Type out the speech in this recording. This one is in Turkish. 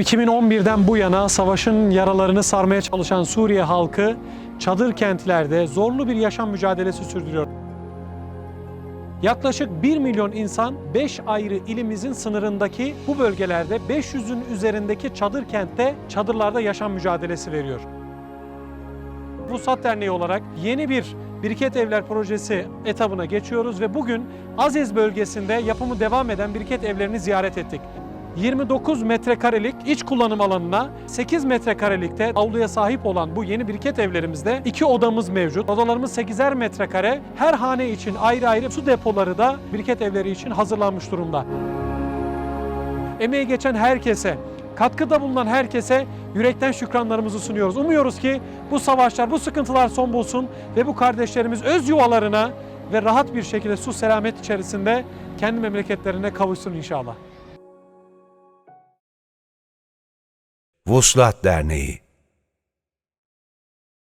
2011'den bu yana savaşın yaralarını sarmaya çalışan Suriye halkı çadır kentlerde zorlu bir yaşam mücadelesi sürdürüyor. Yaklaşık 1 milyon insan 5 ayrı ilimizin sınırındaki bu bölgelerde 500'ün üzerindeki çadır kentte çadırlarda yaşam mücadelesi veriyor. Vusat Derneği olarak yeni bir Biriket Evler projesi etabına geçiyoruz ve bugün Aziz bölgesinde yapımı devam eden biriket evlerini ziyaret ettik. 29 metrekarelik iç kullanım alanına 8 metrekarelikte avluya sahip olan bu yeni biriket evlerimizde iki odamız mevcut. Odalarımız 8'er metrekare. Her hane için ayrı ayrı su depoları da biriket evleri için hazırlanmış durumda. Emeği geçen herkese, katkıda bulunan herkese yürekten şükranlarımızı sunuyoruz. Umuyoruz ki bu savaşlar, bu sıkıntılar son bulsun ve bu kardeşlerimiz öz yuvalarına ve rahat bir şekilde su selamet içerisinde kendi memleketlerine kavuşsun inşallah. Vuslat Derneği